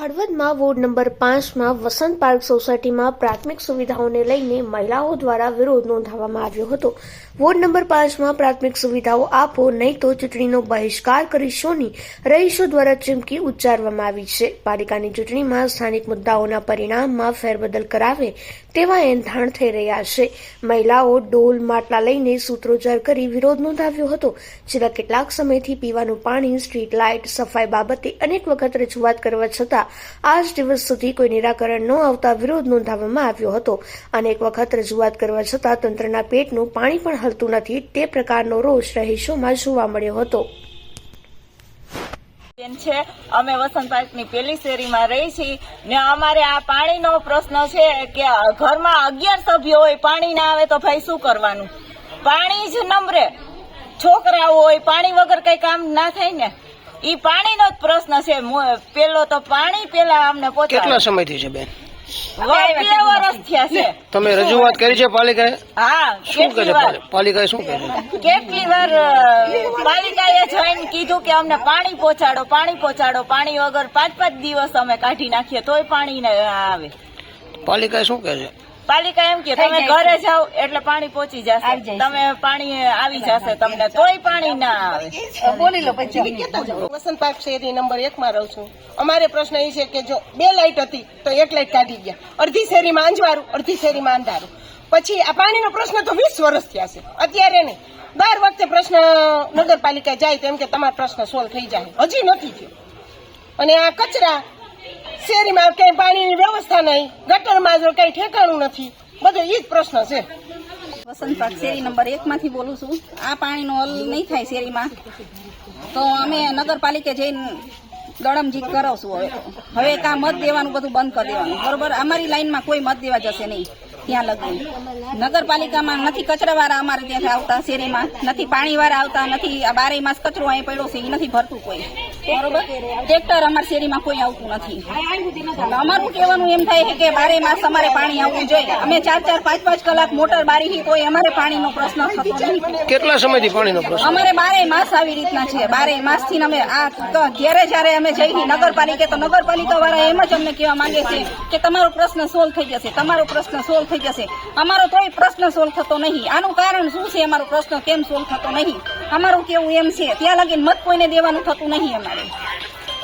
હળવદમાં ward number પાંચમાં વસંત park સોસાયટીમાં પ્રાથમિક સુવિધાઓને લઈને મહિલાઓ દ્વારા વિરોધ નોંધાવવામાં આવ્યો હતો. વોર્ડ નંબર પાંચમાં પ્રાથમિક સુવિધાઓ આપો, નહીં તો ચૂંટણીનો બહિષ્કાર કરીશોની રહીશો દ્વારા ચીમકી ઉચ્ચારવામાં આવી છે. પાલિકાની ચૂંટણીમાં સ્થાનિક મુદ્દાઓના પરિણામમાં ફેરબદલ કરાવે તેવા એંધાણ થઈ રહ્યા છે. મહિલાઓ ડોલ માટલા લઈને સૂત્રોચ્ચાર કરી વિરોધ નોંધાવ્યો હતો. છેલ્લા કેટલાક સમયથી પીવાનું પાણી, સ્ટ્રીટ લાઇટ, સફાઈ બાબતે અનેક વખત રજૂઆત કરવા છતાં આજ દિવસ સુધી કોઈ નિરાકરણ ન આવતા વિરોધ નોંધાવવામાં આવ્યો હતો. અનેક વખત રજૂઆત કરવા છતાં તંત્રના પેટનું પાણી પણ હલતું નથી. તે પ્રકારનો રોષ રહીશોમાં જોવા મળ્યો હતો. છે, અમે વસંત પાર્કની પેલી શેરીમાં રહી છીએ. ને અમારે આ પાણીનો પ્રશ્ન છે કે ઘરમાં અગિયાર સભ્યો હોય, પાણી ના આવે તો ભાઈ શું કરવાનું? પાણી જ નમરે. છોકરાઓ હોય, પાણી વગર કઈ કામ ના થાય ને? ઈ પાણીનો જ પ્રશ્ન છે. પેલો તો પાણી પેલા અમને કેટલા સમય સમયથી છે બેન? તમે રજૂઆત કરી છે પાલિકાએ? હા શું કહે છે પાલિકાએ શું કહે છે? કેટલી વાર પાલિકાએ જઈને કીધું કે અમને પાણી પહોંચાડો પાણી પહોંચાડો. પાણી વગર પાંચ પાંચ દિવસ અમે કાઢી નાખીએ તોય પાણી આવે. પાલિકાએ શું કહે છે? પાલિકા એમ કે તમે ઘરે જાઓ એટલે પાણી પહોંચી જશે. તમે પાણી આવી જશે તમને તોય પાણી ના આવે. વસંત પાર્ક શેરી નંબર એક માં રહું છું. અમારે પ્રશ્ન એ છે કે જો બે લાઇટ હતી તો એક લાઇટ કાઢી ગયા. અડધી શેરીમાં અંજવારું અડધી શેરીમાં અંધારું. પછી આ પાણીનો પ્રશ્ન તો વીસ વર્ષ થયા છે. અત્યારે નહીં. દર વખતે પ્રશ્ન નગરપાલિકા જાય તેમ કે તમારો પ્રશ્ન સોલ્વ થઈ જાય. હજી નથી થયો. અને આ કચરા શેરીમાં કઈ પાણીની વ્યવસ્થા નહીં, ગટરમાં જો કઈ ઠેકાણું નથી. બધો એ જ પ્રશ્ન છે. વસંત પાર્ક શેરી નંબર એક માંથી બોલું છું. આ પાણીનો હલ નહીં થાય શેરીમાં. તો અમે નગરપાલિકે જઈને દડમજીત કરાવશું હવે. હવે કા મત દેવાનું બધું બંધ કરી દેવાનું. બરોબર? અમારી લાઈનમાં કોઈ મત દેવા જશે નહીં. ત્યાં લગી નગરપાલિકામાં નથી કચરાવાળા અમારે ત્યાંથી આવતા શેરીમાં. નથી પાણીવાળા આવતા નથી આ બારે માસ કચરો અહીં પડ્યો છે એ નથી ભરતું કોઈ. બરોબર? ટ્રેક્ટર અમારા શેરીમાં કોઈ આવતું નથી. અમારું કહેવાનું એમ થાય છે કે બારે માસ અમારે પાણી આવવું જોઈએ. અમે ચાર ચાર પાંચ પાંચ કલાક મોટર બારી કોઈ અમારે પાણીનો પ્રશ્ન થતો કેટલા સમયથી પાણીનો પ્રશ્ન? અમારે બારે માસ આવી રીતના છે. બારે માસથી અમે આ ઘેરે જયારે અમે જઈએ નગરપાલિકા તો નગરપાલિકા વાળા એમ જ અમને કહેવા માંગે છે કે તમારો પ્રશ્ન સોલ્વ થઈ જશે. તમારો પ્રશ્ન સોલ્વ થઈ જશે. અમારો તોય પ્રશ્ન સોલ્વ થતો નહીં. આનું કારણ શું છે? અમારો પ્રશ્ન કેમ સોલ્વ થતો નહીં? અમારું કેવું એમ છે? ત્યાં લગીને મત કોઈને દેવાનું થતું નહીં અમારે.